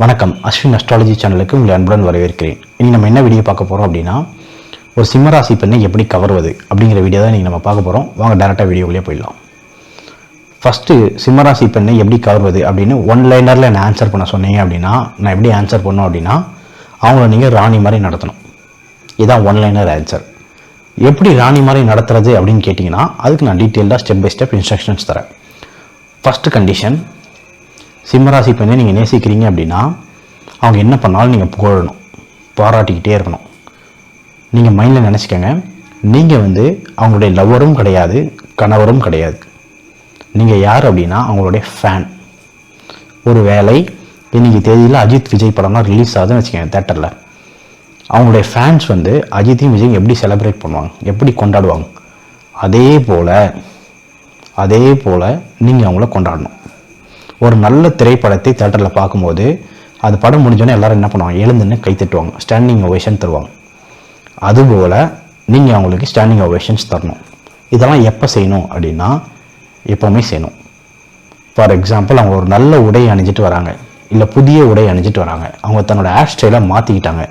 வணக்கம். அஸ்வின் அஸ்ட்ராலஜி சேனலுக்கு உங்களை அன்புடன் வரவேற்கிறேன். இனி நம்ம என்ன வீடியோ பார்க்க போகிறோம் அப்படின்னா ஒரு சிம்மராசி பெண்ணை எப்படி கவர்வது அப்படிங்கிற வீடியோ தான் நீங்கள் நம்ம பார்க்க போகிறோம் வாங்க டேரெக்டாக வீடியோக்குள்ளே போயிடலாம். ஃபஸ்ட்டு சிம்மராசி பெண்ணை எப்படி கவர்வது அப்படின்னு ஒன் லைனரில் என்ன ஆன்சர் பண்ண சொன்னீங்க அப்படின்னா நான் எப்படி ஆன்சர் பண்ணோம் அப்படின்னா அவங்கள நீங்கள் ராணி மாதிரி நடத்தணும். இதுதான் ஒன் லைனர் ஆன்சர் எப்படி ராணி மாதிரி நடத்துறது அப்படின்னு கேட்டிங்கன்னா அதுக்கு நான் டீட்டெயில்டாக ஸ்டெப் பை ஸ்டெப் இன்ஸ்ட்ரக்ஷன்ஸ் தரேன். ஃபஸ்ட்டு கண்டிஷன் சிம்மராசி பெண்ணை நீங்கள் நேசிக்கிறீங்க அப்படின்னா அவங்க என்ன பண்ணாலும் நீங்கள் புகழணும் பாராட்டிக்கிட்டே இருக்கணும். நீங்கள் மைண்டில் நினச்சிக்கோங்க நீங்கள் வந்து அவங்களுடைய லவ்வரும் கிடையாது கணவரும் கிடையாது. நீங்கள் யார் அப்படின்னா அவங்களுடைய ஃபேன் ஒரு வேலை இன்றைக்கி தேதியில் அஜித் விஜய் படம்லாம் ரிலீஸ் ஆகுதுன்னு வச்சுக்கோங்க தேட்டரில் அவங்களுடைய ஃபேன்ஸ் வந்து அஜித்தையும் விஜயும் எப்படி செலிப்ரேட் பண்ணுவாங்க எப்படி கொண்டாடுவாங்க? அதே போல் அதே போல் நீங்கள் அவங்கள கொண்டாடணும். ஒரு நல்ல திரைப்படத்தை தேட்டரில் பார்க்கும்போது அது படம் முடிஞ்சோடனே எல்லாரும் என்ன பண்ணுவாங்க? எழுந்துன்னு கை தட்டுவாங்க. ஸ்டாண்டிங் ஒவேஷன் தருவாங்க. அதுபோல் நீங்கள் அவங்களுக்கு ஸ்டாண்டிங் ஒவேஷன்ஸ் தரணும். இதெல்லாம் எப்போ செய்யணும் அப்படின்னா எப்போவுமே செய்யணும். ஃபார் எக்ஸாம்பிள் அவங்க ஒரு நல்ல உடை அணிஞ்சிட்டு வராங்க. இல்லை புதிய உடை அணிஞ்சிட்டு வராங்க. அவங்க தன்னோட ஹேர் ஸ்டைலை மாற்றிக்கிட்டாங்க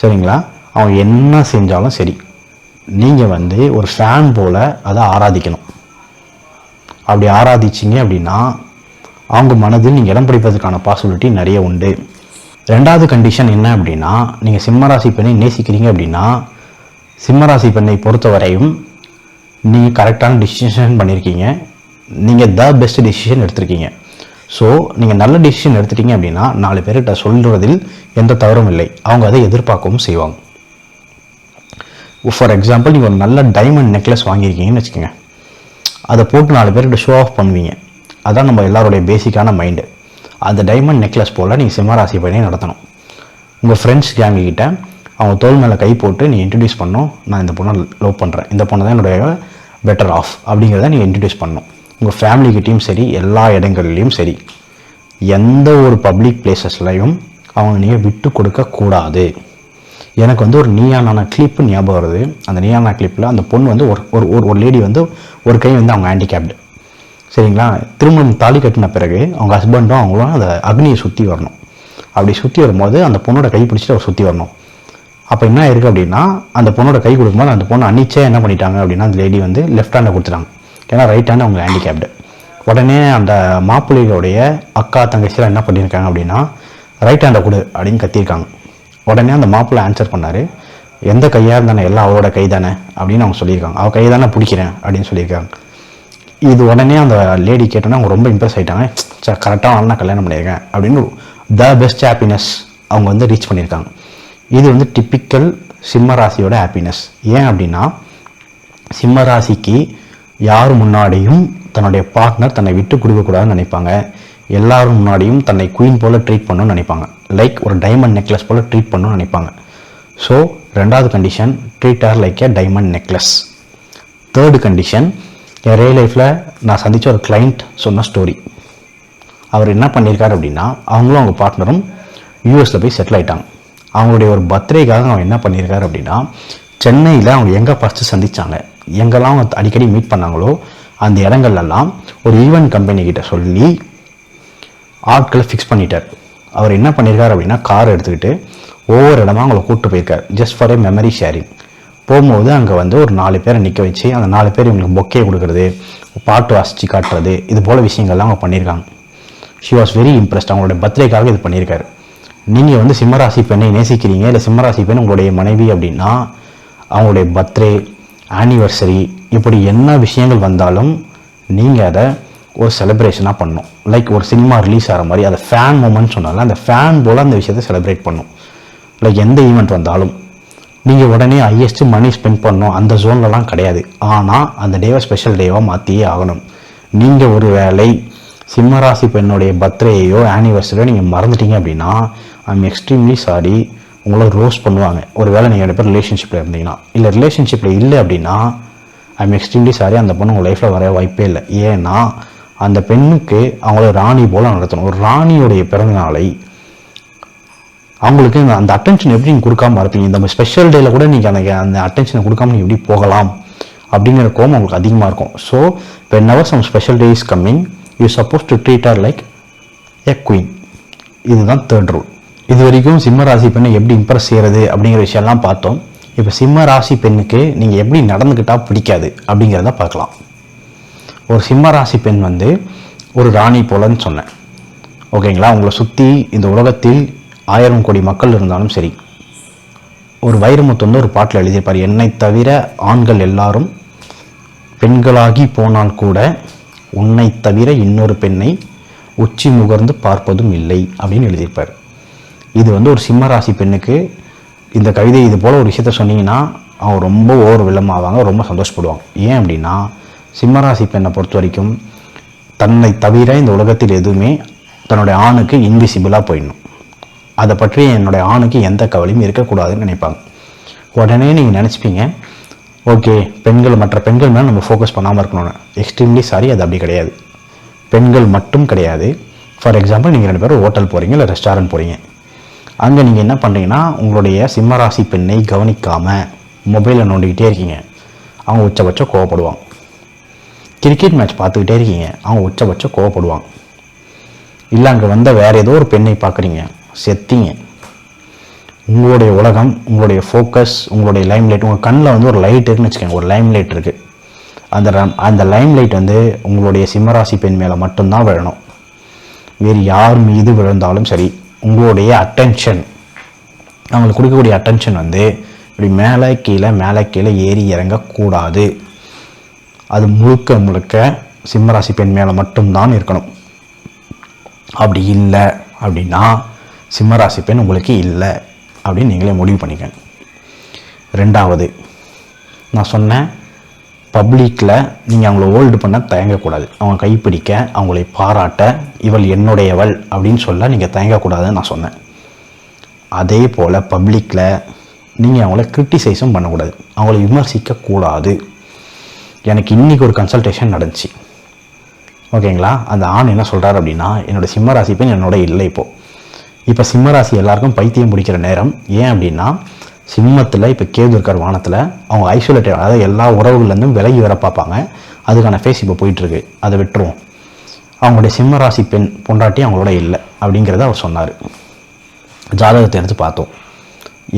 சரிங்களா? அவங்க என்ன செஞ்சாலும் சரி. நீங்கள் வந்து ஒரு ஃபேன் போல் அதை ஆராதிக்கணும். அப்படி ஆராதிச்சிங்க அப்படின்னா அவங்க மனதில் நீங்கள் இடம் பிடிப்பதற்கான பாசிபிலிட்டி நிறைய உண்டு. ரெண்டாவது கண்டிஷன் என்ன அப்படின்னா நீங்கள் சிம்மராசி பெண்ணை நேசிக்கிறீங்க அப்படின்னா சிம்மராசி பெண்ணை பொறுத்தவரையும் நீங்கள் கரெக்டான டிசிஷன் பண்ணியிருக்கீங்க நீங்கள் த பெஸ்ட் டிசிஷன் எடுத்திருக்கீங்க. ஸோ நீங்கள் நல்ல டிசிஷன் எடுத்துட்டீங்க அப்படின்னா நாலு பேர்கிட்ட சொல்கிறதில் எந்த தவறும் இல்லை. அவங்க அதை எதிர்பார்க்கவும் செய்வாங்க. ஃபார் எக்ஸாம்பிள் நீங்கள் ஒரு நல்ல டைமண்ட் நெக்லஸ் வாங்கியிருக்கீங்கன்னு வச்சுக்கோங்க. அதை போட்டு நாலு பேர்கிட்ட ஷோ ஆஃப் பண்ணுவீங்க. அதான் நம்ம எல்லாருடைய பேசிக்கான மைண்டு அந்த டைமண்ட் நெக்லஸ் போல் நீங்கள் சிம்மராசி பயணம் நடத்தணும். உங்கள் ஃப்ரெண்ட்ஸ் கேங்கிட்ட அவங்க தோல் மேலே கை போட்டு நீ இன்ட்ரடியூஸ் பண்ணணும். நான் இந்த பொண்ணை லவ் பண்ணுறேன் இந்த பொண்ணு தான் என்னுடைய பெட்டர் ஆஃப் அப்படிங்கிறத நீங்கள் இன்ட்ரடியூஸ் பண்ணணும். உங்கள் ஃபேமிலிக்கிட்டேயும் சரி எல்லா இடங்கள்லையும் சரி எந்த ஒரு பப்ளிக் பிளேசஸ்லையும் அவங்க நீங்கள் விட்டு கொடுக்க கூடாது. எனக்கு வந்து ஒரு நீயானான கிளிப்பு ஞாபகம் வருது. அந்த நீயானா கிளிப்பில் அந்த பொண்ணு வந்து ஒரு ஒரு ஒரு- ஒரு லேடி வந்து ஒரு கை வந்து அவங்க ஹேண்டிகேப்டு சரிங்களா? திருமணம் தாலி கட்டின பிறகு அவங்க ஹஸ்பண்டும் அவங்களும் அந்த அக்னியை சுற்றி வரணும். அப்படி சுற்றி வரும்போது அந்த பொண்ணோட கை பிடிச்சிட்டு அவர் சுற்றி வரணும். அப்போ என்ன இருக்குது அப்படின்னா அந்த பொண்ணோட கை கொடுக்கும்போது அந்த பொண்ணு அன்னிச்சே என்ன பண்ணிட்டாங்க அப்படின்னா அந்த லேடி வந்து லெஃப்ட் ஹேண்டை கொடுத்துட்டாங்க. ஏன்னா ரைட் ஹேண்ட் அவங்க ஹேண்டிகேப்டு உடனே அந்த மாப்பிள்ளைகளுடைய அக்கா தங்கச்சியெலாம் என்ன பண்ணியிருக்காங்க அப்படின்னா ரைட் ஹேண்டை கொடு அப்படின்னு கத்தியிருக்காங்க. உடனே அந்த மாப்பிள்ளை ஆன்சர் பண்ணார். எந்த கையாக இருந்தானே எல்லாம் அவரோட கை தானே அப்படின்னு அவங்க சொல்லியிருக்காங்க. அவள் கை தானே பிடிக்கிறேன் அப்படின்னு சொல்லியிருக்காங்க. இது உடனே அந்த லேடி கேட்டோன்னா அவங்க ரொம்ப இம்ப்ரெஸ் ஆகிட்டாங்க சார் கரெக்டாக நான் கல்யாணம் பண்ணியிருக்கேன் அப்படின்னு த பெஸ்ட் ஹாப்பினஸ் அவங்க வந்து ரீச் பண்ணியிருக்காங்க. இது வந்து டிப்பிக்கல் சிம்ம ராசியோட ஹாப்பினஸ் ஏன் அப்படின்னா சிம்ம ராசிக்கு யார் முன்னாடியும் தன்னுடைய பார்ட்னர் தன்னை விட்டு கொடுக்கக்கூடாதுன்னு நினைப்பாங்க. எல்லாரும் முன்னாடியும் தன்னை குயின் போல் ட்ரீட் பண்ணணும்னு நினைப்பாங்க. லைக் ஒரு டைமண்ட் நெக்லஸ் போல் ட்ரீட் பண்ணணும்னு நினைப்பாங்க. ஸோ ரெண்டாவது condition treat her like a diamond necklace third condition N real லைஃப்பில் நான் சந்தித்த ஒரு கிளைண்ட் சொன்ன ஸ்டோரி அவர் என்ன பண்ணியிருக்காரு அப்படின்னா அவங்களும் அவங்க பார்ட்னரும் யூஎஸில் போய் செட்டில் ஆகிட்டாங்க அவங்களுடைய ஒரு பர்த்டேக்காக அவன் என்ன பண்ணியிருக்காரு அப்படின்னா சென்னையில் அவங்க எங்கே ஃபஸ்ட்டு சந்தித்தாங்க எங்கெல்லாம் அவங்க அடிக்கடி மீட் பண்ணாங்களோ அந்த இடங்கள்லாம் ஒரு ஈவெண்ட் கம்பெனிக்கிட்ட சொல்லி ஆட்களை ஃபிக்ஸ் பண்ணிட்டார். அவர் என்ன பண்ணியிருக்காரு அப்படின்னா கார் எடுத்துக்கிட்டு ஒவ்வொரு இடமா அவங்கள கூப்பிட்டு போயிருக்கார். Just for a memory sharing போகும்போது அங்கே வந்து ஒரு நாலு பேரை நிற்க வச்சு அந்த நாலு பேர் இவங்களுக்கு பொக்கே கொடுக்குறது பாட்டு வாசித்து காட்டுறது இது போல் விஷயங்கள்லாம் அவங்க பண்ணியிருக்காங்க. ஷி வாஸ் வெரி இம்ப்ரெஸ்ட் அவங்களுடைய பர்த்டேக்காக இது பண்ணியிருக்காரு. நீங்கள் வந்து சிம்மராசி பெண்ணை நேசிக்கிறீங்க இல்லை சிம்மராசி பெண் உங்களுடைய மனைவி அப்படின்னா அவங்களுடைய பர்த்டே ஆனிவர்சரி இப்படி என்ன விஷயங்கள் வந்தாலும் நீங்கள் அதை ஒரு செலிப்ரேஷனாக பண்ணணும். லைக் ஒரு சினிமா ரிலீஸ் ஆகிற மாதிரி அதை ஃபேன் மூமெண்ட் சொன்னால அந்த ஃபேன் போல் அந்த விஷயத்தை செலிப்ரேட் பண்ணும். லைக் எந்த ஈவெண்ட் வந்தாலும். நீங்கள் உடனே ஹையஸ்ட் மணி ஸ்பெண்ட் பண்ணணும். அந்த ஜோன்லலாம் கிடையாது. ஆனால் அந்த டேவை ஸ்பெஷல் டேவாக மாற்றியே ஆகணும். நீங்கள் ஒரு வேளை சிம்மராசி பெண்ணுடைய பர்த்டேயோ ஆனிவர்சரியோ நீங்கள் மறந்துட்டீங்க அப்படின்னா ஐம் எக்ஸ்ட்ரீம்லி சாரி உங்களை ரோஸ் பண்ணுவாங்க. ஒரு வேளை நீங்கள் ரெண்டு பேர் ரிலேஷன்ஷிப்பில் இருந்தீங்கன்னா. இல்லை ரிலேஷன்ஷிப்பில் இல்லை அப்படின்னா ஐம் எக்ஸ்ட்ரீம்லி சாரி அந்த பொண்ணு உங்கள் லைஃப்பில் வர வாய்ப்பே இல்லை. ஏன்னா அந்த பெண்ணுக்கு அவங்கள ராணி போல் நடத்தணும். ஒரு ராணியுடைய பிறந்த நாளை அவங்களுக்கு அந்த அட்டென்ஷன் எப்படி நீங்கள் கொடுக்காம இருப்பீங்க? இந்த ஸ்பெஷல் டேயில் கூட நீங்கள் அந்த அந்த அட்டென்ஷனை கொடுக்காம நீங்கள் எப்படி போகலாம்? அப்படிங்கிற கோவம் உங்களுக்கு அதிகமாக இருக்கும். So when our some special day is coming you supposed to treat her like a queen இதுதான் தேர்ட் ரூல் இது வரைக்கும் சிம்ம ராசி பெண்ணை எப்படி இம்ப்ரெஸ் செய்கிறது அப்படிங்கிற விஷயம்லாம் பார்த்தோம். இப்போ சிம்ம ராசி பெண்ணுக்கு நீங்கள் எப்படி நடந்துக்கிட்டால் பிடிக்காது அப்படிங்கிறத பார்க்கலாம். ஒரு சிம்ம ராசி பெண் வந்து ஒரு ராணி போலன்னு சொன்னேன். ஓகேங்களா? உங்களை சுற்றி இந்த உலகத்தில் ஆயிரம் கோடி மக்கள் இருந்தாலும் சரி. ஒரு வைரமுத்து வந்து ஒரு பாட்டில் எழுதியிருப்பார் என்னை தவிர ஆண்கள் எல்லாரும் பெண்களாகி போனால் கூட உன்னை தவிர இன்னொரு பெண்ணை உச்சி முகர்ந்து பார்ப்பதும் இல்லை அப்படின்னு எழுதியிருப்பார். இது வந்து ஒரு சிம்ம ராசி பெண்ணுக்கு இந்த கவிதை இது போல் ஒரு விஷயத்த சொன்னீங்கன்னா அவங்க ரொம்ப ஓவர் விளமாவாங்க ரொம்ப சந்தோஷப்படுவாங்க. ஏன் அப்படின்னா சிம்மராசி பெண்ணை பொறுத்த வரைக்கும் தன்னை தவிர இந்த உலகத்தில் எதுவுமே தன்னுடைய ஆணுக்கு இன்விசிபிளாக போயிடணும். அதை பற்றி என்னுடைய ஆணுக்கு எந்த கவலையும் இருக்கக்கூடாதுன்னு நினைப்பாங்க. உடனே நீங்கள் நினச்சிப்பீங்க ஓகே பெண்கள் மற்ற பெண்கள் மேலே நம்ம ஃபோக்கஸ் பண்ணாமல் இருக்கணும்னு. எக்ஸ்ட்ரீம்லி சாரி அது அப்படி கிடையாது. பெண்கள் மட்டும் கிடையாது. ஃபார் எக்ஸாம்பிள் நீங்கள் ரெண்டு பேரும் ஹோட்டல் போகிறீங்க இல்லை ரெஸ்டாரண்ட் போகிறீங்க அங்கே நீங்கள் என்ன பண்ணுறீங்கன்னா உங்களுடைய சிம்மராசி பெண்ணை கவனிக்காமல் மொபைலில் நோண்டிக்கிட்டே இருக்கீங்க. அவங்க உச்சபட்சம் கோவப்படுவாங்க. கிரிக்கெட் மேட்ச் பார்த்துக்கிட்டே இருக்கீங்க. அவங்க உச்சபட்சம் கோவப்படுவாங்க. இல்லை அங்கே வந்த வேறு ஏதோ ஒரு பெண்ணை பார்க்குறீங்க. செத்தீங்க. உங்களுடைய உலகம் உங்களுடைய ஃபோக்கஸ் உங்களுடைய லைம் லைட் உங்கள் கண்ணில் வந்து ஒரு லைட் இருக்குன்னு வச்சுக்கோங்க. ஒரு லைம் லைட் இருக்குது அந்த ரம்- அந்த லைம் லைட் வந்து உங்களுடைய சிம்மராசி பெண் மேலே மட்டும்தான் விழணும். வேறு யார் மீது விழுந்தாலும் சரி உங்களுடைய அட்டென்ஷன் அவங்களுக்கு கொடுக்கக்கூடிய அட்டென்ஷன் வந்து இப்படி மேலே கீழே மேலே கீழே ஏறி இறங்கக்கூடாது. அது முழுக்க முழுக்க சிம்மராசி பெண் மேலே மட்டும்தான் இருக்கணும். அப்படி இல்லை அப்படின்னா சிம்மராசி பெண் உங்களுக்கு இல்லை அப்படின்னு நீங்களே முடிவு பண்ணிக்கங்க. ரெண்டாவது நான் சொன்னேன் பப்ளிக்கில் நீங்கள் அவங்கள ஹோல்டு பண்ண தயங்கக்கூடாது. அவங்க கைப்பிடிக்க அவங்களை பாராட்ட இவள் என்னுடையவள் அப்படின்னு சொல்ல நீங்கள் தயங்கக்கூடாதுன்னு நான் சொன்னேன். அதே போல் பப்ளிக்கில் நீங்கள் அவங்கள கிரிட்டிசைஸும் பண்ணக்கூடாது. அவங்கள விமர்சிக்கக்கூடாது. எனக்கு இன்றைக்கி ஒரு கன்சல்டேஷன் நடந்துச்சு. ஓகேங்களா? அந்த ஆண் என்ன சொல்கிறார் அப்படின்னா என்னோட சிம்மராசி பெண் என்னோட இல்லை இப்போது இப்போ சிம்மராசி எல்லாருக்கும் பைத்தியம் பிடிக்கிற நேரம். ஏன் அப்படின்னா சிம்மத்தில் இப்போ கேது இருக்கார் வானத்தில் அவங்க ஐசோலேட்டட் அதாவது எல்லா உறவுகள்லேருந்தும் விலகி வர பார்ப்பாங்க. அதுக்கான ஃபேஸ் இப்போ போயிட்டுருக்கு. அதை விட்டுருவோம். அவங்களுடைய சிம்மராசி பெண் பொண்டாட்டி அவங்களோட இல்லை அப்படிங்கிறத அவர் சொன்னார். ஜாதகத்தை எடுத்து பார்த்தோம்.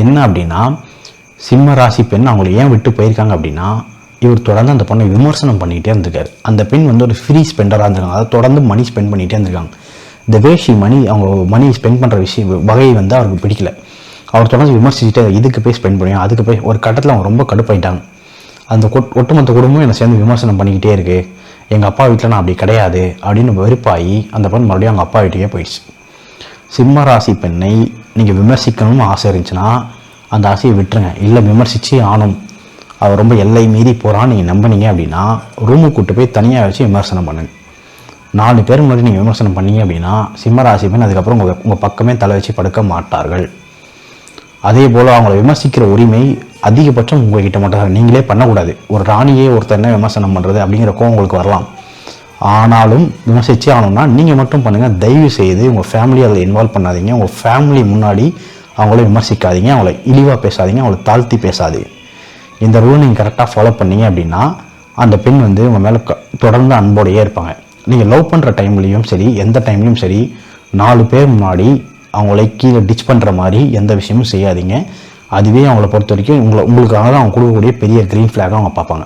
என்ன அப்படின்னா சிம்ம ராசி பெண் அவங்களை ஏன் விட்டு போயிருக்காங்க அப்படின்னா இவர் தொடர்ந்து அந்த பொண்ணை விமர்சனம் பண்ணிகிட்டே இருந்திருக்காரு. அந்த பெண் வந்து ஒரு ஃப்ரீ ஸ்பெண்டராக இருந்திருக்காங்க. அதாவது தொடர்ந்து மணி ஸ்பெண்ட் பண்ணிகிட்டே இருந்திருக்காங்க. இந்த வேஷி மணி அவங்க மணி ஸ்பெண்ட் பண்ணுற விஷயம் வகையை வந்து அவருக்கு பிடிக்கல. அவர் தொடர்ந்து விமர்சிச்சுட்டு இதுக்கு போய் ஸ்பெண்ட் பண்ணுவோம் அதுக்கு போய் ஒரு கட்டத்தில் அவங்க ரொம்ப கடுப்பாயிட்டாங்க. அந்த கொட்- ஒட்டுமொத்த குடும்பம் என்னை சேர்ந்து விமர்சனம் பண்ணிக்கிட்டே இருக்குது எங்கள் அப்பா வீட்டில் நான் அப்படி கிடையாது அப்படின்னு வெறுப்பாகி அந்த பெண் மறுபடியும் அவங்க அப்பா வீட்டுக்கே போயிடுச்சு. சிம்ம ராசி பெண்ணை நீங்கள் விமர்சிக்கணும்னு ஆசை இருந்துச்சுன்னா அந்த ஆசையை விட்டுருங்க. இல்லை விமர்சித்து ஆணும் அவர் ரொம்ப எல்லை மீறி போகிறான்னு நீங்கள் நம்பினீங்க அப்படின்னா ரூமுக்கு கூட்டு போய் தனியாக வச்சு விமர்சனம் பண்ணுங்க. நாலு பேர் முன்னாடி நீங்கள் விமர்சனம் பண்ணீங்க அப்படின்னா சிம்ம ராசி பெண் அதுக்கப்புறம் உங்கள் உங்கள் பக்கமே தலை வச்சு படுக்க மாட்டார்கள். அதே போல் அவங்கள விமர்சிக்கிற உரிமை அதிகபட்சம் உங்கள்கிட்ட மட்டும் நீங்களே பண்ணக்கூடாது. ஒரு ராணியே ஒருத்தர் என்ன விமர்சனம் பண்ணுறது அப்படிங்கிற கோவம் உங்களுக்கு வரலாம். ஆனாலும் விமர்சித்து ஆகணும்னா நீங்கள் மட்டும் பண்ணுங்கள் தயவு செய்து உங்கள் ஃபேமிலி அதில் இன்வால்வ் பண்ணாதீங்க. உங்கள் ஃபேமிலி முன்னாடி அவங்கள விமர்சிக்காதீங்க. அவங்கள இழிவாக பேசாதீங்க. அவங்கள தாழ்த்தி பேசாதீங்க இந்த ரூல் நீங்கள் கரெக்டாக ஃபாலோ பண்ணீங்க அப்படின்னா அந்த பெண் வந்து உங்கள் மேலே தொடர்ந்து அன்போடையே இருப்பாங்க. நீங்கள் லவ் பண்ணுற டைம்லேயும் சரி எந்த டைம்லையும் சரி நாலு பேர் முன்னாடி அவங்களை கீழே டிச் பண்ணுற மாதிரி எந்த விஷயமும் செய்யாதீங்க. அதுவே அவங்கள பொறுத்த வரைக்கும் உங்களை உங்களுக்காக தான் அவங்க கொடுக்கக்கூடிய பெரிய க்ரீன் ஃப்ளாக அவங்க பார்ப்பாங்க.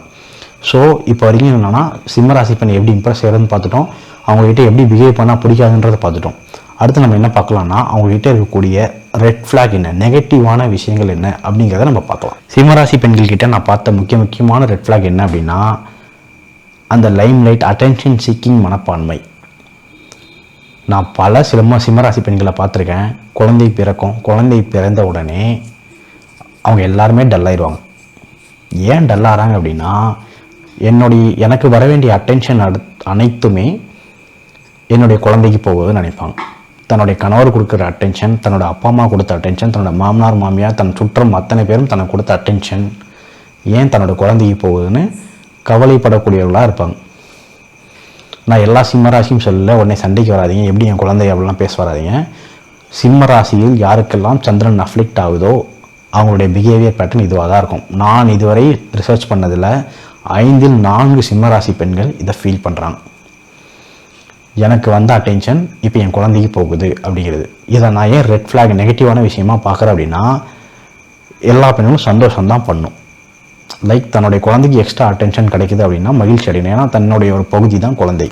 ஸோ இப்போ வரைக்கும் என்னென்னா சிம்மராசி பண்ணி எப்படி இம்ப்ரெஸ் செய்கிறதுன்னு பார்த்துட்டோம். அவங்ககிட்ட எப்படி பிஹேவ் பண்ணால் பிடிக்காதுன்றதை பார்த்துட்டோம். அடுத்து நம்ம என்ன பார்க்கலாம்னா அவங்ககிட்ட இருக்கக்கூடிய ரெட் ஃப்ளாக் என்ன நெகட்டிவான விஷயங்கள் என்ன அப்படிங்கிறத நம்ம பார்க்கலாம். சிம்மராசி பெண்கள்கிட்ட நான் பார்த்த முக்கிய முக்கியமான ரெட் ஃப்ளாக் என்ன அப்படின்னா அந்த லைம் லைட் அட்டென்ஷன் சீக்கிங் மனப்பான்மை. நான் பல சிலம்ப சிம்மராசி பெண்களை பார்த்துருக்கேன். குழந்தை பிறக்கும் குழந்தை பிறந்த உடனே அவங்க எல்லாருமே டல்லாயிடுவாங்க ஏன் டல்லாகிறாங்க அப்படின்னா என்னுடைய எனக்கு வர வேண்டிய அட்டென்ஷன் அனைத்துமே என்னுடைய குழந்தைக்கு போகுதுன்னு நினைப்பாங்க. தன்னுடைய கணவர் கொடுக்குற அட்டென்ஷன் தன்னோட அப்பா அம்மா கொடுத்த அட்டென்ஷன் தன்னோட மாமனார் மாமியார் தன் சுற்றம் அத்தனை பேரும் தனக்கு கொடுத்த அட்டென்ஷன் ஏன் தன்னோட குழந்தைக்கு போகுதுன்னு கவலைப்படக்கூடியவர்களாக இருப்பாங்க. நான் எல்லா சிம்ம ராசியும் சொல்லல உடனே சண்டைக்கு வராதீங்க. எப்படி என் குழந்தை அப்படிலாம் பேச வராதிங்க. சிம்ம ராசியில் யாருக்கெல்லாம் சந்திரன் அஃப்ளிக்ட் ஆகுதோ அவங்களுடைய பிஹேவியர் பேட்டர்ன் இதுவாக தான் இருக்கும். நான் இதுவரை ரிசர்ச் பண்ணதில் ஐந்தில் நான்கு சிம்மராசி பெண்கள் இதை ஃபீல் பண்ணுறாங்க எனக்கு வந்த அட்டென்ஷன் இப்போ என் குழந்தைக்கு போகுது அப்படிங்கிறது. இதை நான் ஏன் ரெட் ஃப்ளாக் நெகட்டிவான விஷயமா பார்க்குறேன் அப்படின்னா எல்லா பெண்களும் சந்தோஷம் தான் பண்ணும். லைக் தன்னுடைய குழந்தைக்கு எக்ஸ்ட்ரா அட்டென்ஷன் கிடைக்குது அப்படின்னா மகிழ்ச்சி அடையணும். ஏன்னா தன்னுடைய ஒரு பகுதி தான் குழந்தை.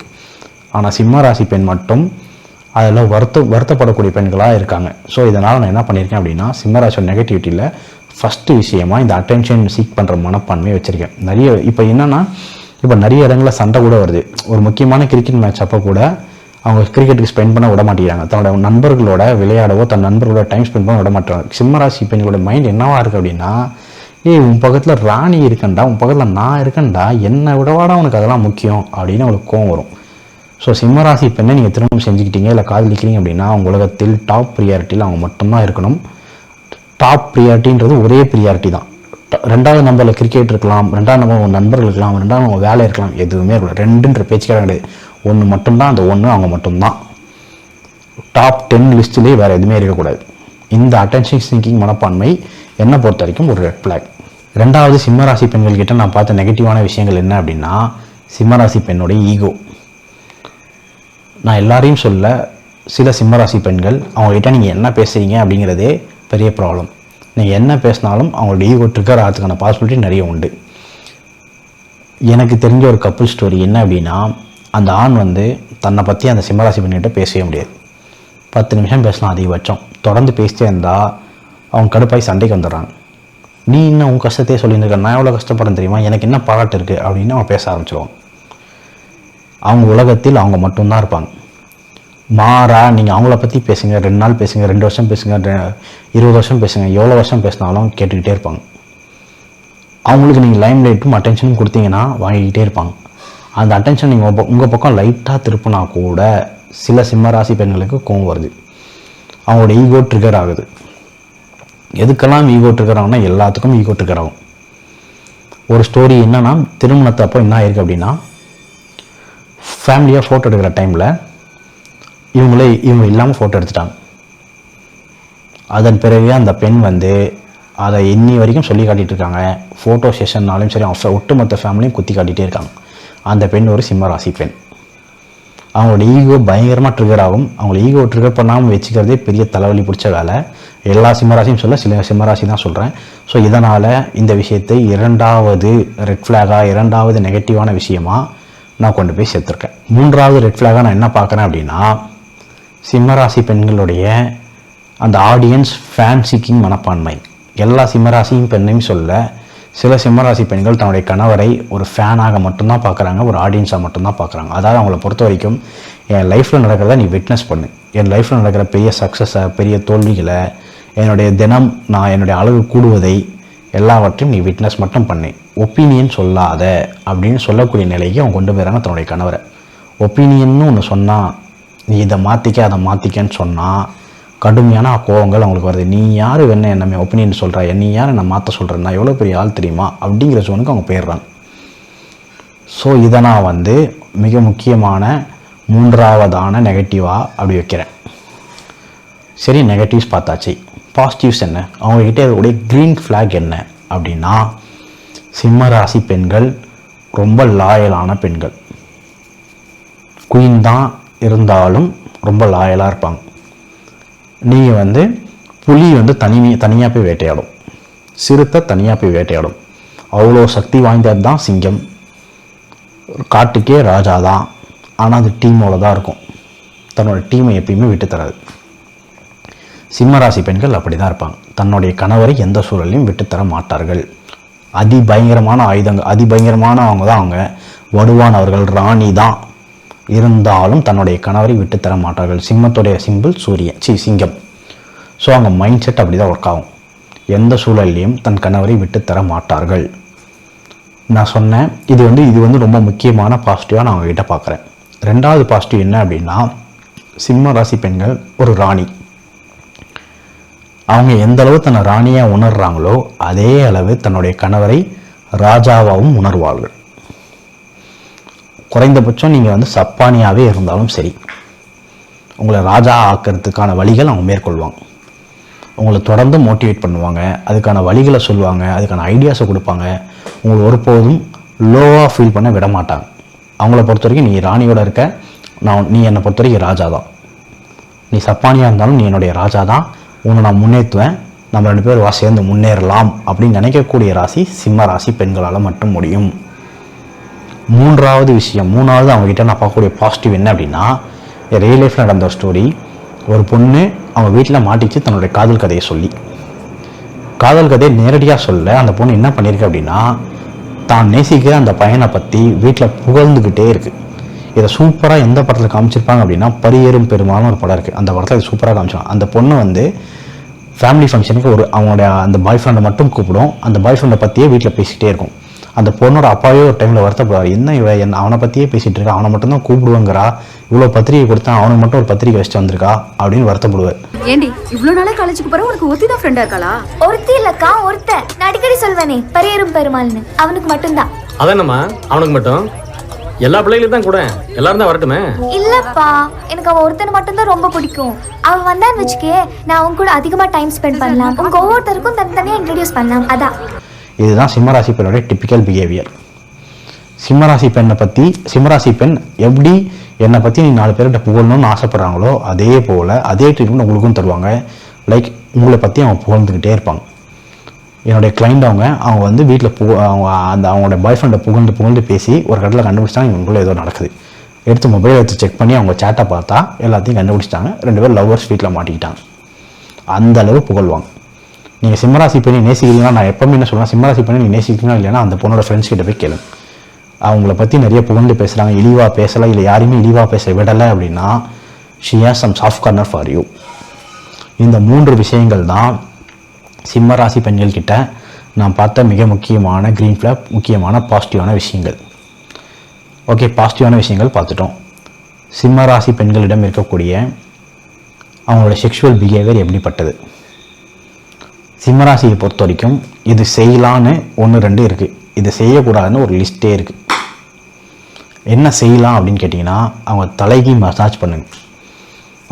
ஆனால் சிம்ம ராசி பெண் மட்டும் அதில் வருத்த வருத்தப்படக்கூடிய பெண்களாக இருக்காங்க. ஸோ இதனால் நான் என்ன பண்ணியிருக்கேன் அப்படின்னா சிம்மராசியோட நெகட்டிவிட்டியில் ஃபஸ்ட்டு விஷயமா இந்த அட்டென்ஷன் சீக் பண்ணுற மனப்பான்மையை வச்சுருக்கேன். நிறைய இப்போ என்னென்னா இப்போ நிறைய இடங்களில் சண்டை கூட வருது. ஒரு முக்கியமான கிரிக்கெட் மேட்ச் அப்போ கூட அவங்க கிரிக்கெட்டுக்கு ஸ்பெண்ட் பண்ண விட மாட்டேங்கிறாங்க. தன்னோட நண்பர்களோட விளையாடவோ தன் நண்பர்களோட டைம் ஸ்பெண்ட் பண்ண விட மாட்டாங்க சிம்மராசி பெண்களோட மைண்ட் என்னவாக இருக்குது அப்படின்னா ஏய் உன் பக்கத்தில் ராணி இருக்கேன்டா உன் பக்கத்தில் நான் இருக்கேன்டா என்னை விடவாடா உனக்கு அதெல்லாம் முக்கியம் அப்படின்னு அவனுக்கு கோவம் வரும். ஸோ சிம்மராசி பெண்ணை நீங்கள் திருமணம் செஞ்சுக்கிட்டீங்க இல்லை காதலிக்கிறீங்க அப்படின்னா அவங்க உலகத்தில் டாப் ப்ரியாரிட்டியில் அவங்க மட்டும்தான் இருக்கணும். டாப் ப்ரியாரிட்டின்றது ஒரே ப்ரியாரிட்டி தான். ரெண்டாவது நம்பரில் கிரிக்கெட் இருக்கலாம் ரெண்டாவது நம்பர் உங்கள் நண்பர்கள் இருக்கலாம் ரெண்டாவது உங்கள் வேலை இருக்கலாம் எதுவுமே இருக்கலாம் ரெண்டுன்ற பேச்சு கிடையாது. ஒன்று மட்டும்தான் அந்த ஒன்று அவங்க மட்டும்தான். டாப் டென் லிஸ்ட்லேயே வேறு எதுவுமே இருக்கக்கூடாது. இந்த அட்டென்ஷன் சிங்கிங் மனப்பான்மை என்னை பொறுத்த வரைக்கும் ஒரு ரெட் ஃப்ளாக் ரெண்டாவது சிம்மராசி பெண்கள்கிட்ட நான் பார்த்த நெகட்டிவான விஷயங்கள் என்ன அப்படின்னா சிம்மராசி பெண்ணுடைய ஈகோ. நான் எல்லாரையும் சொல்ல சில சிம்மராசி பெண்கள் அவங்ககிட்ட நீங்கள் என்ன பேசுறீங்க அப்படிங்கிறதே பெரிய ப்ராப்ளம் நீங்கள் என்ன பேசினாலும் அவங்களோட ஈகோ ட்ரிகர் ஆகிறதுக்கான பாசிபிலிட்டி நிறைய உண்டு. எனக்கு தெரிஞ்ச ஒரு கப்புள் ஸ்டோரி என்ன அப்படின்னா அந்த ஆண் வந்து தன்னை பற்றி அந்த சிம்மராசி பெண்கிட்ட பேசவே முடியாது. பத்து நிமிஷம் பேசலாம் அதிகபட்சம். தொடர்ந்து பேசிட்டே இருந்தால் அவங்க கடுப்பாகி சண்டைக்கு வந்துடுறாங்க நீ இன்னும் உன் கஷ்டத்தையே சொல்லியிருக்க நான் எவ்வளோ கஷ்டப்படுறேன் தெரியுமா? எனக்கு என்ன பாராட்டு இருக்குது அப்படின்னு அவன் பேச ஆரம்பிச்சிருவான். அவங்க உலகத்தில் அவங்க மட்டும்தான் இருப்பாங்க. மாறா நீங்கள் அவங்கள பற்றி பேசுங்க ரெண்டு நாள் பேசுங்க ரெண்டு வருஷம் பேசுங்க இருபது வருஷம் பேசுங்க எவ்வளோ வருஷம் பேசினாலும் கேட்டுக்கிட்டே இருப்பாங்க. அவங்களுக்கு நீங்கள் லைம் லைட்டும் அட்டென்ஷனும் கொடுத்தீங்கன்னா வாங்கிக்கிட்டே இருப்பாங்க. அந்த அட்டென்ஷன் நீங்கள் உங்கள் பக்கம் லைட்டாக திருப்பினா கூட சில சிம்ம ராசி பெண்களுக்கு கோவம் வருது. அவங்களோட ஈகோ ட்ரிகர் ஆகுது. எதுக்கெல்லாம் ஈகோ எல்லாத்துக்கும் ஈகோ ஒரு ஸ்டோரி என்னன்னா திருமணத்தை அப்போ என்ன ஆயிருக்கு அப்படின்னா ஃபேமிலியாக ஃபோட்டோ எடுக்கிற டைமில் இவங்களே இவங்க இல்லாமல் ஃபோட்டோ எடுத்துட்டாங்க. அதன் பிறகு அந்த பெண் வந்து அதை இன்னி வரைக்கும் சொல்லி காட்டிகிட்டு இருக்காங்க. ஃபோட்டோ செஷன்னாலும் சரி ஒட்டுமொத்த ஃபேமிலியும் குத்தி காட்டிகிட்டே இருக்காங்க. அந்த பெண் ஒரு சிம்ம ராசி பெண். அவங்களோட ஈகோ பயங்கரமாக ட்ரிகர் ஆகும். அவங்கள ஈகோ ட்ரிகர் பண்ணாமல் வச்சுக்கிறதே பெரிய தலைவலி பிடிச்ச வேலை. எல்லா சிம்மராசியும் சொல்ல சில சிம்மராசி தான் சொல்கிறேன் ஸோ இதனால் இந்த விஷயத்தை இரண்டாவது ரெட் ஃப்ளாகாக இரண்டாவது நெகட்டிவான விஷயமா நான் கொண்டு போய் சேர்த்துருக்கேன். மூன்றாவது ரெட் ஃப்ளாகாக நான் என்ன பார்க்குறேன் அப்படின்னா சிம்மராசி பெண்களுடைய அந்த ஆடியன்ஸ் ஃபேன் சீக்கிங் மனப்பான்மை. எல்லா சிம்மராசியும் பெண்ணையும் சொல்ல சில சிம்மராசி பெண்கள் தன்னுடைய கணவரை ஒரு ஃபேனாக மட்டும்தான் பார்க்குறாங்க ஒரு ஆடியன்ஸாக மட்டும்தான் பார்க்குறாங்க. அதாவது அவங்கள பொறுத்த வரைக்கும் என் லைஃப்பில் நடக்கிறத நீ விட்னஸ் பண்ணு. என் லைஃப்பில் நடக்கிற பெரிய சக்ஸஸை பெரிய தோல்விகளை என்னுடைய தினம் நான் என்னுடைய அழகு கூடுவதை எல்லாவற்றையும் நீ விட்னஸ் மட்டும் பண்ணு. ஒப்பீனியன் சொல்லாத அப்படின்னு சொல்லக்கூடிய நிலைக்கு அவங்க கொண்டு போயிடறாங்க தன்னுடைய கணவரை. ஒப்பீனியன்னு ஒன்று சொன்னால் நீ இதை மாற்றிக்க அதை மாற்றிக்கன்னு சொன்னால் கடுமையான கோவங்கள் அவங்களுக்கு வருது. நீ யார்? என்ன? என்னமே ஒப்பீனியன் சொல்கிற நீ யார்? என்னை மாற்ற சொல்கிற நான் எவ்வளோ பெரிய ஆள் தெரியுமா? அப்படிங்கிற சோனுக்கு அவங்க போயிடுறாங்க. ஸோ இதை நான் வந்து மிக முக்கியமான மூன்றாவதான நெகட்டிவாக அப்படி வைக்கிறேன். சரி நெகட்டிவ்ஸ் பார்த்தாச்சு. பாசிட்டிவ்ஸ் என்ன? அவங்கக்கிட்ட இருக்கக்கூடிய க்ரீன் ஃப்ளாக் என்ன? அப்படின்னா சிம்ம ராசி பெண்கள் ரொம்ப லாயலான பெண்கள். குயின் தான் இருந்தாலும் ரொம்ப லாயலாக இருப்பாங்க. நீங்கள் வந்து புலி வந்து தனி தனியாக போய் வேட்டையாடும். சிறுத்தை தனியாக போய் வேட்டையாடும். அவ்வளோ சக்தி வாய்ந்தது தான் சிங்கம். காட்டுக்கே ராஜா தான். ஆனால் அது டீமோட தான் இருக்கும். தன்னோட டீமை எப்பயுமே விட்டு தராது. சிம்மராசி பெண்கள் அப்படி தான் இருப்பாங்க. தன்னுடைய கணவரை எந்த சூழலையும் விட்டுத்தர மாட்டார்கள். அதிபயங்கரமான ஆயுதங்கள் அதிபயங்கரமான அவங்க தான் அவங்க. வடுவானவர்கள் ராணி தான். இருந்தாலும் தன்னுடைய கணவரை விட்டு தர மாட்டார்கள். சிம்மத்துடைய சிம்பிள் சூரியன். சி சிங்கம். ஸோ அவங்க மைண்ட் செட் அப்படி தான் ஒர்க் ஆகும். எந்த சூழல்லையும் தன் கணவரை விட்டு தர மாட்டார்கள். நான் சொன்னேன் இது வந்து இது வந்து ரொம்ப முக்கியமான பாசிட்டிவாக நான் அவங்ககிட்ட பார்க்குறேன். ரெண்டாவது பாசிட்டிவ் என்ன அப்படின்னா சிம்ம ராசி பெண்கள் ஒரு ராணி. அவங்க எந்த அளவு தன்னை ராணியாக உணர்றாங்களோ அதே அளவு தன்னுடைய கணவரை ராஜாவாகவும் உணர்வார்கள். குறைந்தபட்சம் நீங்கள் வந்து சப்பானியாகவே இருந்தாலும் சரி. உங்களை ராஜா ஆக்கிறதுக்கான வழிகள் அவங்க மேற்கொள்வாங்க. உங்களை தொடர்ந்து மோட்டிவேட் பண்ணுவாங்க. அதுக்கான வழிகளை சொல்லுவாங்க. அதுக்கான ஐடியாஸை கொடுப்பாங்க. உங்களை ஒருபோதும் லோவாக ஃபீல் பண்ண விட மாட்டாங்க. அவங்கள பொறுத்த வரைக்கும் நீ ராணியோட இருக்க. நான் நீ என்னை பொறுத்த வரைக்கும் ராஜா தான். நீ சப்பானியாக இருந்தாலும் நீ என்னுடைய ராஜா தான். உன்னை நான் முன்னேற்றுவேன் நம்ம ரெண்டு பேரும் வா சேர்ந்து முன்னேறலாம் அப்படின்னு நினைக்கக்கூடிய ராசி சிம்ம ராசி பெண்களால் மட்டும் முடியும். மூன்றாவது விஷயம் மூணாவது அவங்ககிட்ட நான் பார்க்கக்கூடிய பாசிட்டிவ் என்ன அப்படின்னா ரியல் லைஃப்பில் நடந்த ஒரு ஸ்டோரி ஒரு பொண்ணு அவங்க வீட்டில் மாட்டிச்சு தன்னுடைய காதல் கதையை சொல்லி. காதல் கதையை நேரடியாக சொல்ல அந்த பொண்ணு என்ன பண்ணியிருக்கு அப்படின்னா தான் நேசிக்கிற அந்த பையனை பற்றி வீட்டில் புகழ்ந்துக்கிட்டே இருக்குது இதை சூப்பராக எந்த படத்தில் காமிச்சிருப்பாங்க அப்படின்னா பரியேறும் பெருமாளும் ஒரு படம் இருக்குது அந்த படத்தில் இது சூப்பராக காமிச்சாங்க அந்த பொண்ணு வந்து ஃபேமிலி ஃபங்க்ஷனுக்கு ஒரு அவங்களுடைய அந்த பாய் ஃப்ரெண்டை மட்டும் கூப்பிடும். அந்த பாய் ஃப்ரெண்டை பற்றியே வீட்டில் பேசிக்கிட்டே இருக்கும். அந்த பொண்ணோட அப்பாவே ஒரு டைமில் வருத்தப்படுவார். என்ன இவ? என்ன அவனை பற்றியே பேசிகிட்டு இருக்கா. அவனை மட்டும்தான் கூப்பிடுவாங்கிறா. இவ்வளோ பத்திரிகை கொடுத்தா அவனுக்கு மட்டும் ஒரு பத்திரிகை வச்சுட்டு வந்திருக்கா? அப்படின்னு வருத்தப்படுவார். ஏண்டி இவ்ளோ நாளா காலேஜுக்கு போற உனக்கு ஒத்தி தான் ஃப்ரெண்டா இருக்காளா? ஒருத்தி இல்லக்கா ஒருத்தன். நான் அடிக்கடி சொல்வேனே பரியரும் பெருமாள்னு. அவனுக்கு மட்டும்தான். அதானம்மா அவனுக்கு மட்டும்? எல்லா பிள்ளைகளும் தான் கூட. எல்லாரும் தான் வரட்டுமே. இல்லப்பா எனக்கு அவன் ஒருத்தனை மட்டும்தான் ரொம்ப பிடிக்கும். அவன் வந்தான்னு வச்சுக்கே நான் அவன் கூட அதிகமா டைம் ஸ்பெண்ட் பண்ணலாம். உங்க ஒவ்வொருத்தருக்கும் தனித்தனியா இன்ட்ரடியூஸ் பண்ணலாம். அதான். இதுதான் சிம்மராசி பெண்ணோட டிப்பிக்கல் பிஹேவியர் சிம்மராசி பெண்ணை பற்றி சிம்மராசி பெண் எப்படி என்னை பற்றி நீ நாலு பேர்கிட்ட புகழணும்னு ஆசைப்பட்றாங்களோ அதே போல் அதே ட்ரீட்மெண்ட் உங்களுக்கும் தருவாங்க. லைக் உங்களை பற்றி அவங்க புகழ்ந்துக்கிட்டே இருப்பாங்க. என்னுடைய கிளைண்ட் அவங்க அவங்க வந்து வீட்டில் புக அவங்க அந்த அவங்களோட பாய் ஃப்ரெண்டை புகழ்ந்து புகழ்ந்து பேசி ஒரு கடலில் கண்டுபிடிச்சிட்டாங்க இவங்களுக்குள்ள ஏதோ நடக்குது. எடுத்து மொபைல் எடுத்து செக் பண்ணி அவங்க சேட்டை பார்த்தா எல்லாத்தையும் கண்டுபிடிச்சிட்டாங்க. ரெண்டு பேரும் லவ்வர்ஸ் வீட்டில் மாட்டிக்கிட்டாங்க. அந்த அளவு புகழ்வாங்க. நீங்கள் சிம்மராசி பெண்ணை நேசிக்கிறீங்கன்னா நான் எப்பவுமே என்ன சொல்லுவேன் சிம்மராசி பெண்ணை நீ நேசிக்கிறீங்களா இல்லைன்னா அந்த பொண்ணோட ஃப்ரெண்ட்ஸ் கிட்ட போய் கேளு. அவங்கள பற்றி நிறைய புகழ்ந்து பேசுகிறாங்க இழிவாக பேசலை இல்லை யாரையுமே இழிவாக பேச விடலை அப்படின்னா she has some soft corner for you இந்த மூன்று விஷயங்கள் தான் சிம்மராசி பெண்கள்கிட்ட பெண்கள் கிட்ட நான் பார்த்த மிக முக்கியமான க்ரீன் ஃப்ளாக் முக்கியமான பாசிட்டிவான விஷயங்கள். ஓகே பாசிட்டிவான விஷயங்கள் பார்த்துட்டோம். சிம்மராசி பெண்களிடம் இருக்கக்கூடிய அவங்களோட செக்ஷுவல் பிஹேவியர் எப்படிப்பட்டது? சிம்மராசியை பொறுத்த வரைக்கும் இது செய்யலான்னு ஒன்று ரெண்டு இருக்குது இது செய்யக்கூடாதுன்னு ஒரு லிஸ்ட்டே இருக்குது என்ன செய்யலாம் அப்படின்னு கேட்டிங்கன்னா அவங்க தலைக்கு மசாஜ் பண்ணுங்க.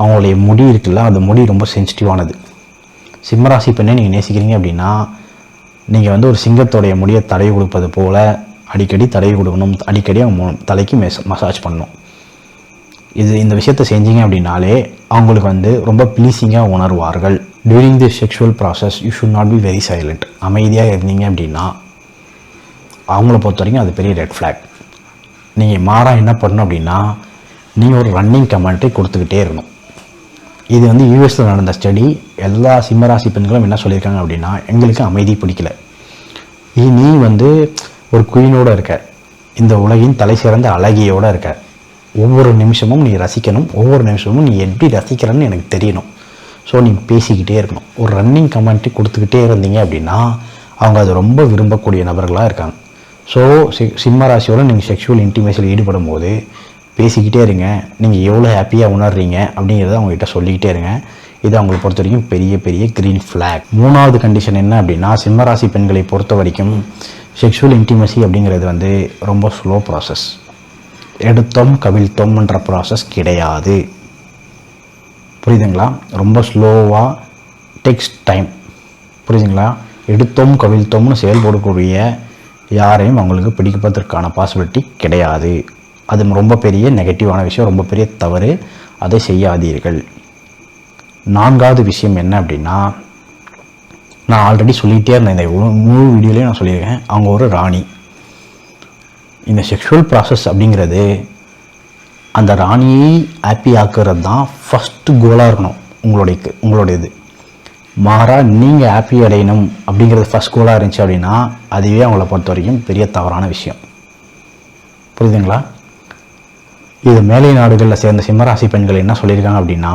அவங்களுடைய முடி இருக்குல்ல அந்த முடி ரொம்ப சென்சிட்டிவானது சிம்மராசி பெண்ணை நீங்கள் நேசிக்கிறீங்க அப்படின்னா நீங்கள் வந்து ஒரு சிங்கத்தோடைய முடியை தடவி கொடுப்பது போல் அடிக்கடி தடவி கொடுக்கணும். அடிக்கடி அவங்க தலைக்கு மெஸ் மசாஜ் பண்ணணும். இது இந்த விஷயத்தை செஞ்சீங்க அப்படின்னாலே அவங்களுக்கு வந்து ரொம்ப ப்ளீஸிங்காக உணர்வார்கள். During the sexual process you should not be very silent அமைதியாக இருந்தீங்க அப்படின்னா அவங்கள பொறுத்த வரைக்கும் அது பெரிய ரெட் ஃப்ளாக் நீங்கள் மாறாக என்ன பண்ணணும் அப்படின்னா நீங்கள் ஒரு ரன்னிங் கமெண்ட்டை கொடுத்துக்கிட்டே இருக்கணும். இது வந்து யூஎஸில் நடந்த ஸ்டடி எல்லா சிம்மராசி பெண்களும் என்ன சொல்லியிருக்காங்க அப்படின்னா எங்களுக்கு அமைதி பிடிக்கல. நீ நீ வந்து ஒரு குயினோட இருக்க. இந்த உலகின் தலை சிறந்த அழகியோடு இருக்க. ஒவ்வொரு நிமிஷமும் நீ ரசிக்கணும் ஒவ்வொரு நிமிஷமும் நீ எப்படி ரசிக்கிறன்னு எனக்கு தெரியணும். ஸோ நீ பேசிக்கிட்டே இருக்கணும். ஒரு ரன்னிங் கமெண்ட்டி கொடுத்துக்கிட்டே இருந்தீங்க அப்படின்னா அவங்க அது ரொம்ப விரும்பக்கூடிய நபர்களாக இருக்காங்க. ஸோ சி சிம்ம ராசியோட நீங்கள் செக்ஷுவல் இன்டிமேசியில் ஈடுபடும் போது பேசிக்கிட்டே இருங்க. நீங்கள் எவ்வளோ ஹாப்பியாக உணர்றீங்க அப்படிங்கிறத அவங்ககிட்ட சொல்லிக்கிட்டே இருங்க. இது அவங்களை பொறுத்த வரைக்கும் பெரிய பெரிய க்ரீன் ஃப்ளாக் மூணாவது கண்டிஷன் என்ன அப்படின்னா சிம்மராசி பெண்களை பொறுத்த வரைக்கும் செக்ஷுவல் இன்டிமசி அப்படிங்கிறது வந்து ரொம்ப ஸ்லோ ப்ராசஸ் எடுத்தோம் கவிழ்த்தோம்ன்ற ப்ராசஸ் கிடையாது. புரியுதுங்களா? ரொம்ப ஸ்லோவாக டெக்ஸ் டைம் புரியுதுங்களா? எடுத்தோம் கவிழ்த்தோம்னு செயல்படக்கூடிய யாரையும் அவங்களுக்கு பிடிப்பதற்கான பாசிபிலிட்டி கிடையாது. அது ரொம்ப பெரிய நெகட்டிவான விஷயம் ரொம்ப பெரிய தவறு. அதை செய்யாதீர்கள். நான்காவது விஷயம் என்ன அப்படின்னா நான் ஆல்ரெடி சொல்லிகிட்டே இருந்தேன். இந்த முழு- வீடியோலேயும் நான் சொல்லியிருக்கேன். அவங்க ஒரு ராணி. இந்த செக்ஷுவல் ப்ராசஸ் அப்படிங்கிறது அந்த ராணியை ஹாப்பி ஆக்குறது தான் ஃபஸ்ட்டு கோலாக இருக்கணும். உங்களுடைய உங்களுடைய இது மாறாக நீங்கள் ஹாப்பி அடையணும் அப்படிங்கிறது ஃபஸ்ட் கோலாக இருந்துச்சு அப்படின்னா அதுவே அவங்கள பொறுத்த வரைக்கும் பெரிய தவறான விஷயம். புரியுதுங்களா? இது மேலை நாடுகளில் சேர்ந்த சிம்மராசி பெண்கள் என்ன சொல்லியிருக்காங்க அப்படின்னா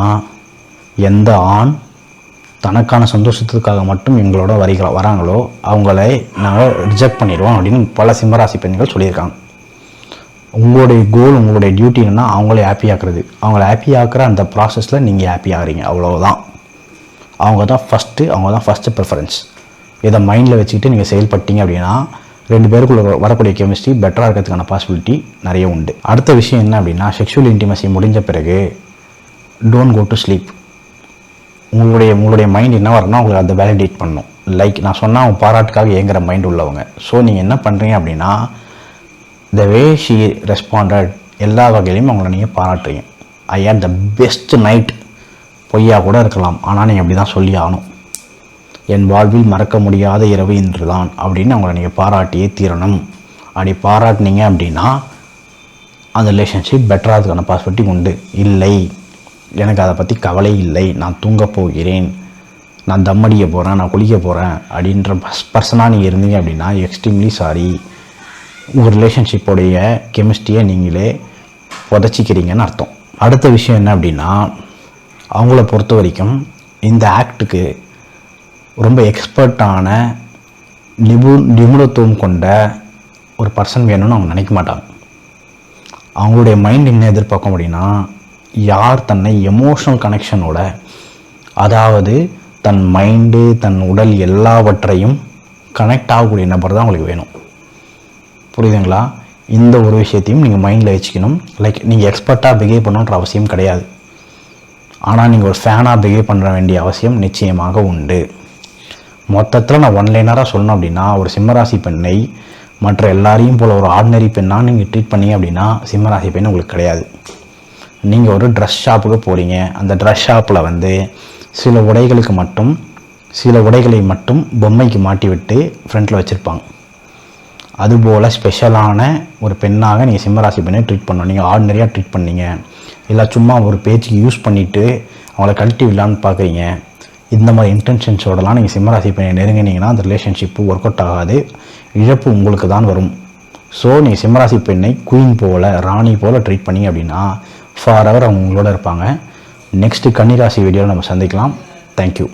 எந்த ஆண் தனக்கான சந்தோஷத்துக்காக மட்டும் எங்களோட வரிகள வராங்களோ அவங்களை நாங்கள் ரிஜெக்ட் பண்ணிடுவோம் அப்படின்னு பல சிம்மராசி பெண்கள் சொல்லியிருக்காங்க. உங்களுடைய கோல் உங்களுடைய டியூட்டி என்னன்னா அவங்கள ஹாப்பி ஆக்குறது. அவங்கள ஹாப்பி ஆக்குற அந்த ப்ராசஸில் நீங்கள் ஹாப்பி ஆகுறீங்க. அவ்வளோதான் அவங்க தான் ஃபஸ்ட்டு அவங்க தான் ஃபஸ்ட்டு ப்ரிஃபரன்ஸ் இதை மைண்டில் வச்சுக்கிட்டு நீங்கள் செயல்பட்டீங்க அப்படின்னா ரெண்டு பேருக்குள்ள வரக்கூடிய கெமிஸ்ட்ரி பெட்டராக இருக்கிறதுக்கான பாசிபிலிட்டி நிறைய உண்டு. அடுத்த விஷயம் என்ன அப்படின்னா செக்ஷுவல் இன்டிமசி முடிஞ்ச பிறகு டோன்ட் கோ டு ஸ்லீப் உங்களுடைய உங்களுடைய மைண்ட் என்ன வரணும் உங்களுக்கு அதை வேலிடேட் பண்ணும். லைக் நான் சொன்னால் அவங்க பாராட்டுக்காக ஏங்குற மைண்ட் உள்ளவங்க. ஸோ நீங்கள் என்ன பண்ணுறீங்க அப்படின்னா த வே ஷி ரெஸ்பாண்டட் எல்லா வகையிலையும் அவங்கள நீங்கள் பாராட்டுறீங்க. I had the best night பொய்யா கூட இருக்கலாம். ஆனால் நீங்கள் அப்படி தான் சொல்லி ஆகணும். என் வாழ்வில் மறக்க முடியாத இரவு இன்று தான் அப்படின்னு அவங்கள நீங்கள் பாராட்டியே தீரணும். அப்படி பாராட்டினீங்க அப்படின்னா அந்த ரிலேஷன்ஷிப் பெட்டராகிறதுக்கான பாசிபிலிட்டி உண்டு. இல்லை. எனக்கு அதை பற்றி கவலை இல்லை. நான் தூங்க போகிறேன். நான் தம்மடிக்க போகிறேன் நான் குளிக்க போகிறேன் அப்படின்ற பர்ஸ் பர்சனாக நீங்கள் இருந்தீங்க அப்படின்னா எக்ஸ்ட்ரீம்லி சாரி உங்கள் ரிலேஷன்ஷிப்போடைய கெமிஸ்ட்ரியை நீங்களே புதச்சிக்கிறீங்கன்னு அர்த்தம். அடுத்த விஷயம் என்ன அப்படின்னா அவங்கள பொறுத்த வரைக்கும் இந்த ஆக்டுக்கு ரொம்ப எக்ஸ்பர்ட்டான நிபு நிபுணத்துவம் கொண்ட ஒரு பர்சன் வேணும்னு அவங்க நினைக்க மாட்டாங்க. அவங்களுடைய மைண்ட் என்ன எதிர்பார்க்கும் அப்படின்னா யார் தன்னை எமோஷனல் கனெக்ஷனோட அதாவது தன் மைண்டு தன் உடல் எல்லாவற்றையும் கனெக்ட் ஆகக்கூடிய நபர் தான் உங்களுக்கு வேணும். புரியுதுங்களா? இந்த ஒரு விஷயத்தையும் நீங்கள் மைண்டில் வச்சுக்கணும். லைக் நீங்கள் எக்ஸ்பர்ட்டாக பிஹேவ் பண்ணணுன்ற அவசியம் கிடையாது. ஆனால் நீங்கள் ஒரு ஃபேனாக பிஹேவ் பண்ண வேண்டிய அவசியம் நிச்சயமாக உண்டு. மொத்தத்தில் நான் ஒன்லைனராக சொல்லணும் அப்படின்னா ஒரு சிம்மராசி பெண்ணை மற்ற எல்லாரையும் போல் ஒரு ஆர்டினரி பெண்ணாக நீங்கள் ட்ரீட் பண்ணீங்க அப்படின்னா சிம்மராசி பெண் உங்களுக்கு கிடையாது. நீங்கள் ஒரு ட்ரெஸ் ஷாப்புக்கு போகிறீங்க அந்த ட்ரெஸ் ஷாப்பில் வந்து சில உடைகளுக்கு மட்டும் சில உடைகளை மட்டும் பொம்மைக்கு மாட்டி விட்டு ஃப்ரண்ட்டில் வச்சுருப்பாங்க அதுபோல் ஸ்பெஷலான ஒரு பெண்ணாக நீங்கள் சிம்மராசி பெண்ணை ட்ரீட் பண்ணணும். நீங்கள் ஆர்டினரியாக ட்ரீட் பண்ணீங்க. இல்லை சும்மா ஒரு பேச்சுக்கு யூஸ் பண்ணிவிட்டு அவங்கள கழட்டி விடலான்னு பார்க்குறீங்க இந்த மாதிரி இன்டென்ஷன்ஸோடலாம் நீங்கள் சிம்மராசி பெண்ணை நெருங்கினீங்கன்னா அந்த ரிலேஷன்ஷிப்பு ஒர்க் அவுட் ஆகாது. இழப்பு உங்களுக்கு தான் வரும். ஸோ நீங்கள் சிம்மராசி பெண்ணை குயின் போல் ராணி போல் ட்ரீட் பண்ணீங்க அப்படின்னா ஃபார் அவர் அவங்க உங்களோட இருப்பாங்க. நெக்ஸ்ட்டு கன்னிராசி வீடியோவில் நம்ம சந்திக்கலாம். தேங்க்யூ